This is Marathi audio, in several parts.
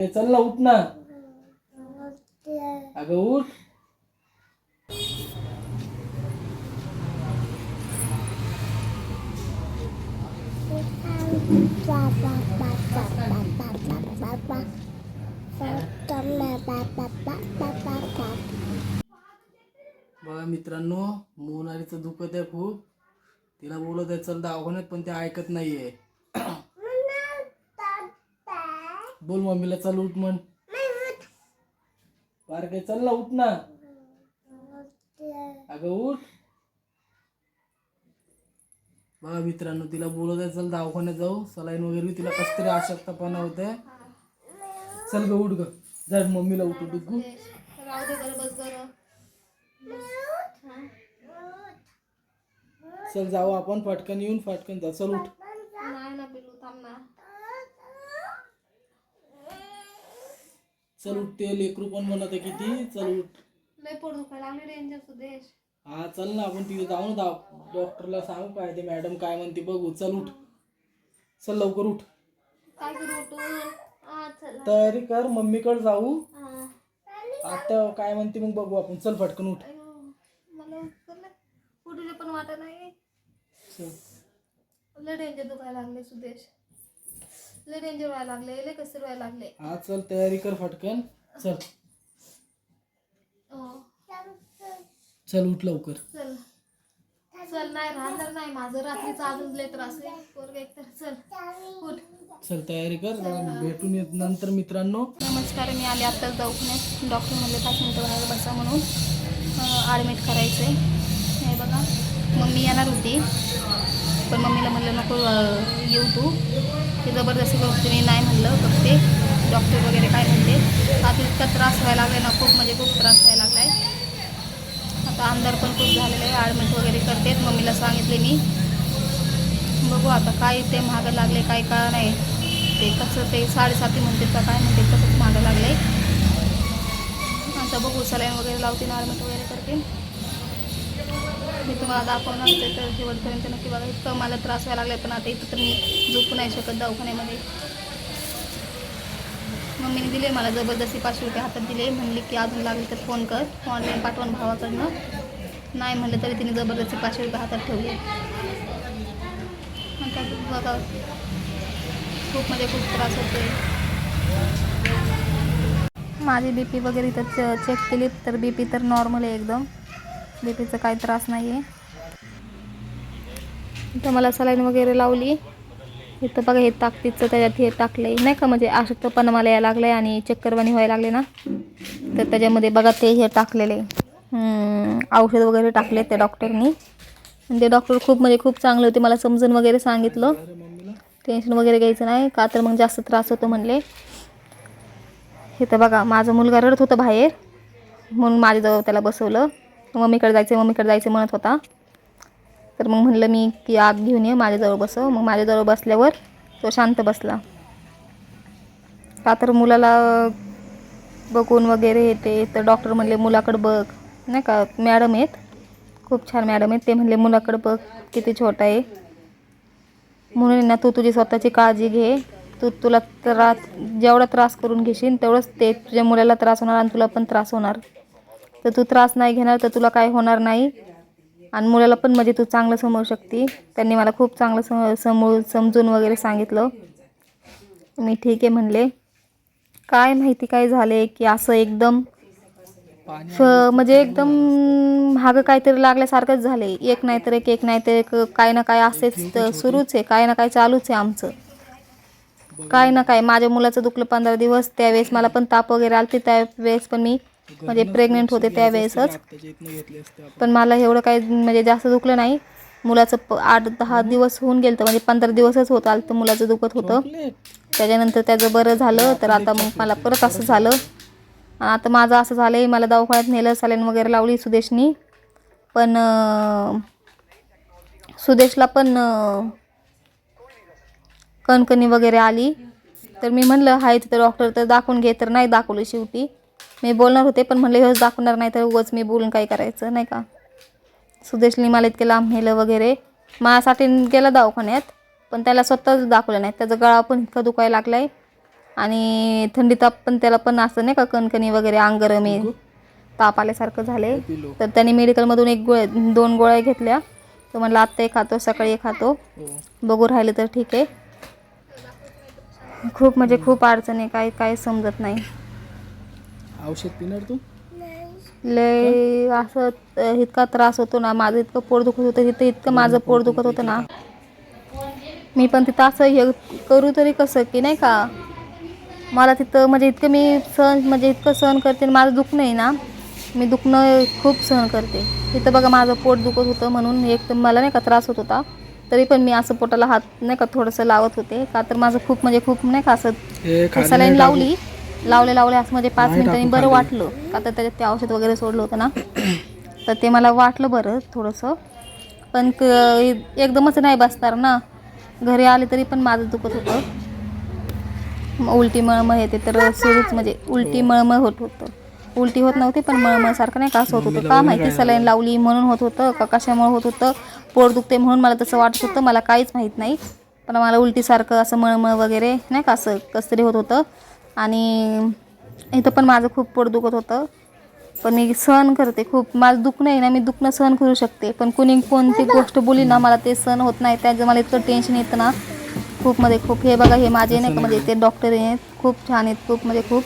ए, चल ना उठ ना. अगं उठ. बघा मित्रांनो मोनारीचं दुखत आहे खूप. तिला बोलत आहे चल दवाखान्यात पण ते ऐकत नाहीये. बोल मम्मीला चल उठ म्हण. बारके चल ना उठ ना. अगं उठ. बघा मित्रांनो तिला बोलत आहे चल दवाखान्यात जाऊ. सलाईन वगैरे तिला कस तरी अशक्तपणा होत आहे चल ग उठ ग. जा मम्मीला उठ उठ. गु चल जाऊ आपण फटकन येऊन फटकन जा. चल उठ नाही ना पिलू थांब ना चल उठ ते लेकरू पण म्हणत आहे किती चल उठ. लय पोट दुखायला लागले डेंजर सुदेश हा चल ना आपण तिथे जाऊ. ना डॉक्टरला सांगू काय ते मॅडम काय म्हणते बघू. चल उठ. चल लवकर उठ. काय करू उठून हा चला. तयारी कर मम्मीकडे जाऊ. आता काय म्हणते मग बघू आपण. चल फटकन उठ. मला उठलं. पण वाटत नाही. लय डेंजर दुखायला लागले सुदेश. लय डेंजर व्हायला लागले लय कसं व्हायला लागले हा चल तयारी कर फटकन. चल. हो. चल उठ लवकर. चल. चल नाही राहणार नाही माझं. रात्रीचा अजून लय त्रास आहे. पोरग एक तर चल उठ. चल तयारी कर. भेटून येत नंतर मित्रांनो. नमस्कार मी आले आत्ताच दवाखान्यात. डॉक्टर म्हणले पाच मिनटं बाहेर बसा म्हणून. ॲडमिट करायचं आहे हे बघा. मम्मी येणार होती. पण मम्मीला म्हणलं नको येऊ तू. ते जबरदस्ती बघते मी नाही म्हणलं बघते डॉक्टर वगैरे काय म्हणते आता इतका त्रास व्हायला लागला ना खूप म्हणजे खूप त्रास व्हायला लागला आहे आता आमदार पण खूप झालेलं आहे ॲडमिट वगैरे करतेत. मम्मीला सांगितले मी बघू आता काय ते महाग लागले काय का नाही. ते कसं ते साडेसाती म्हणते का काय म्हणते तसंच लागलं आहे आता बघू सलाईन वगैरे लावते नॉर्मल वगैरे करते मी तुम्हाला दाखवणार असते तर शेवटपर्यंत नक्की बघा इतकं मला त्रास व्हायला लागला पण आता इथं तर मी झोपू नाही शकत दवाखान्यामध्ये. मम्मीने दिले मला जबरदस्ती पाचशे रुपये हातात दिले म्हणले की अजून लागले तर फोन कर ऑनलाईन पाठवून भावाकडनं. नाही म्हणलं तरी तिने जबरदस्ती पाचशे रुपये हातात ठेवले. बघा खूप म्हणजे खूप त्रास होतोय. माझी बी पी वगैरे इथं च चेक केली तर बी पी तर नॉर्मल आहे एकदम. बी काही त्रास नाही आहे इथं मला सलाईन वगैरे लावली. इथं बघा हे ताकदीचं त्याच्यात हे टाकलं आहे नाही का म्हणजे आशक्तपणा मला यायला लागलं आहे आणि चक्करवाणी व्हायला लागले ना. तर त्याच्यामध्ये बघा ते हे टाकलेले. आहे. औषध वगैरे टाकले त्या डॉक्टरनी. आणि ते डॉक्टर खूप म्हणजे खूप चांगले होते. मला समजून वगैरे सांगितलं. टेन्शन वगैरे घ्यायचं नाही. का तर मग जास्त त्रास होतो म्हणले. हे तर बघा माझा मुलगा रडत होता बाहेर. म्हणून माझ्याजवळ त्याला बसवलं. मम्मीकडे जायचं मम्मीकडे जायचं म्हणत होता. तर मग म्हणलं मी की आत घेऊन ये माझ्याजवळ बसव. मग माझ्याजवळ बसल्यावर तो शांत बसला. का तर मुलाला बघून वगैरे येते. तर डॉक्टर म्हणले मुलाकडं बघ. नाही का मॅडम आहेत. खूप छान मॅडम आहेत. ते म्हणले मुलाकडं बघ किती छोटा आहे. म्हणून ना तू तुझी स्वतःची काळजी घे. तू तुला त्रास जेवढा त्रास करून घेशील तेवढंच ते तुझ्या मुलाला त्रास होणार आणि तुला पण त्रास होणार. तर तू त्रास नाही घेणार तर तुला काय होणार नाही. आणि मुलाला पण म्हणजे तू चांगलं समजू शकते. त्यांनी मला खूप चांगलं सम समोर समजून वगैरे सांगितलं. मी ठीक आहे म्हणले. काय माहिती काय झाले की असं एकदम म्हणजे एकदम महाग काहीतरी लागल्यासारखंच झाले एक नाही तर एक एक नाही तर एक काय ना काय असेच तर सुरूच आहे. काय ना काय चालूच आहे आमचं. काय ना काय माझ्या मुलाचं दुखलं पंधरा दिवस. त्यावेळेस मला पण ताप वगैरे आलते. त्यावेळेस पण मी म्हणजे प्रेग्नेंट होते त्यावेळेसच. पण मला एवढं काही म्हणजे जास्त दुखलं नाही. मुलाचं प आठ दहा दिवस होऊन गेलं म्हणजे पंधरा दिवसच होत आलं तर मुलाचं दुखत होतं. त्याच्यानंतर त्याचं बरं झालं तर आता मग मला परत असं झालं. आणि आता माझं असं झालं आहे मला दवाखान्यात नेलं सलाईन वगैरे लावली सुदेशनी. पण सुदेशला पण कणकणी वगैरे आली. तर मी म्हणलं हाय तिथं डॉक्टर तर दाखवून घे. तर नाही दाखवलं शेवटी. मी बोलणार होते पण म्हणलं हेच दाखवणार नाही तर उगाच मी बोलून काय करायचं नाही का? सुदेशनी मला इतके लांब नेलं वगैरे. माझ्यासाठी गेला दवाखान्यात पण त्याला स्वतःच दाखवलं नाही. त्याचा गळा पण इतका दुखायला लागला आहे आणि थंडी ताप पण त्याला पण असं नाही का कणकणी वगैरे अंग गरम आहे ताप आल्यासारखं झाले तर त्याने मेडिकलमधून एक गोळ्या दोन गोळ्या घेतल्या. तर म्हणलं आत्ता एक खातो सकाळी एक खातो. हो. बघू राहिले तर ठीक आहे. खूप म्हणजे खूप अडचण आहे काय काय समजत नाही. औषध पिणार तू? लय असं इतका त्रास होतो ना माझं इतकं पोट दुखत होतं तिथं इतकं माझं पोट दुखत होतं ना. मी पण तिथं असं हे करू तरी कसं की नाही का? मला तिथं म्हणजे इतकं मी सहन म्हणजे इतकं सहन करते माझं दुखणं आहे ना मी दुखणं खूप सहन करते. तिथं बघा माझं पोट दुखत होतं म्हणून एक तर मला नाही का त्रास होत होता. तरी पण मी असं पोटाला हात नाही का थोडंसं लावत होते. का तर माझं खूप म्हणजे खूप नाही का असं हे सलाईन लावली. लावले लावले असं म्हणजे पाच मिनिटांनी बरं. वाटलं. का तर त्याच्यात ते औषध वगैरे सोडलं होतं ना. तर ते मला वाटलं बरं थोडंसं. पण क- एकदमच नाही बसणार ना. घरी आले तरी पण माझं दुखत होतं. उलटी मळमळ येते तर सुरूच म्हणजे उलटी मळमळ होत होतं. उलटी होत नव्हती पण मळमळ सारखं नाही का असं होत होतं. का माहिती? सलाईन लावली म्हणून होत होतं का कशामुळे होत होतं? पोट दुखते म्हणून मला तसं वाटत होतं. मला काहीच माहीत नाही. पण मला उलटीसारखं असं मळमळ वगैरे नाही का असं कसं तरी होत होतं. आणि इथं पण माझं खूप पोट दुखत होतं. पण मी सहन करते खूप. माझं दुखणं आहे ना मी दुखणं सहन करू शकते. पण कुणी कोणती गोष्ट बोली ना मला ते सहन होत नाही. त्याचं मला इतकं टेन्शन येतं ना. खूप मध्ये खूप. हे बघा हे माझे नाही का म्हणजे ते डॉक्टर आहेत. खूप छान आहेत खूप म्हणजे खूप.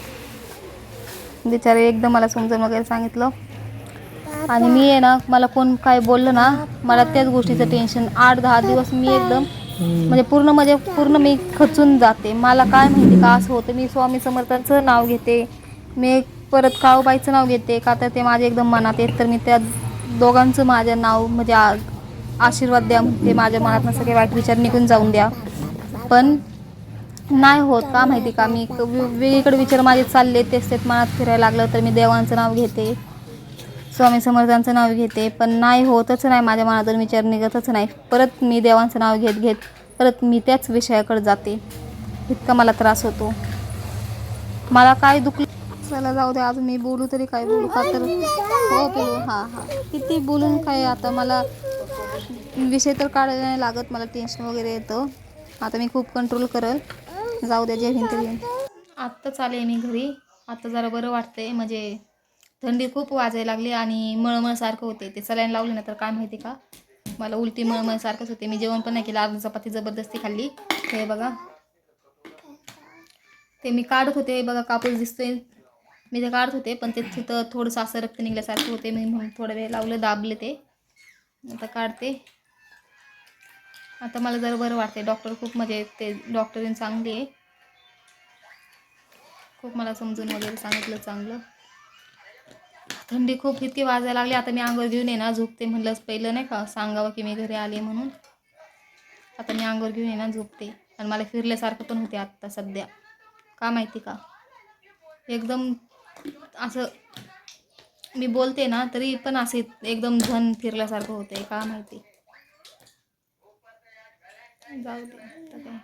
बिचारे एकदम मला समजून वगैरे सांगितलं. आणि मी आहे ना मला कोण काय बोललं ना मला त्याच गोष्टीचं टेन्शन आठ दहा दिवस मी एकदम म्हणजे पूर्ण म्हणजे पूर्ण मी खचून जाते. मला काय माहिती का असं होतं. मी स्वामी समर्थांचं नाव घेते. मी परत काळूबाईचं नाव घेते. का तर ते माझे एकदम मनात येत तर मी त्या दोघांचं माझं नाव म्हणजे आशीर्वाद द्या. ते माझ्या मनातनं सगळे वाईट विचार निघून जाऊन द्या. पण नाही होत. का माहिती का? मी वेगळीकडे विचार माझे चालले. तेच तेच मनात फिरायला लागलं. तर मी देवांचं नाव घेते. स्वामी समर्थांचं नाव घेते पण नाही होतच नाही माझ्या मनातून विचार निघतच नाही. परत मी देवांचं नाव घेत घेत परत मी त्याच विषयाकडे जाते. इतका मला त्रास होतो. मला काय दुखलं चला जाऊ दे आज मी बोलू तरी काय बोलू का तर हो बोलू. हां हां. किती बोलून काय आता मला विषय तर काढायला नाही लागत मला टेन्शन वगैरे येतं. आता मी खूप कंट्रोल करल. जाऊ द्या जे हिंद हिंद. आत्ताच आले मी घरी. आत्ता जरा बरं वाटतंय म्हणजे थंडी खूप वाजायला लागली आणि मळमळसारखं होते. ते सलाईन लावले ना तर काय माहिती का? मला उलटी मळमळसारखंच होते. मी जेवण पण नाही केलं. अर्धी चपाती जबरदस्ती खाल्ली. हे बघा. ते मी काढत होते. बघा कापूस दिसतोय. मी ते काढत होते पण ते तिथं थोडंसं असं रक्त निघल्यासारखं होते. मी म्हणून थोडं वेळ लावलं दाबले ते. आता काढते. आता मला जर बरं वाटते डॉक्टर खूप म्हणजे ते डॉक्टरीन चांगली आहे. खूप मला समजून वगैरे सांगितलं चांगलं. थंडी खूप इतकी वाजायला लागली. आता मी आंघोळ घेऊन ये ना झोपते म्हणलंच पहिलं नाही का सांगावं की मी घरी आले म्हणून. आता मी आंघोळ घेऊन ये ना झोपते. आणि मला फिरल्यासारखं पण होते आत्ता सध्या. का माहिती का? एकदम असं मी बोलते ना तरी पण असे एकदम धन फिरल्यासारखं होते का माहिती? जाऊ दे आता काय?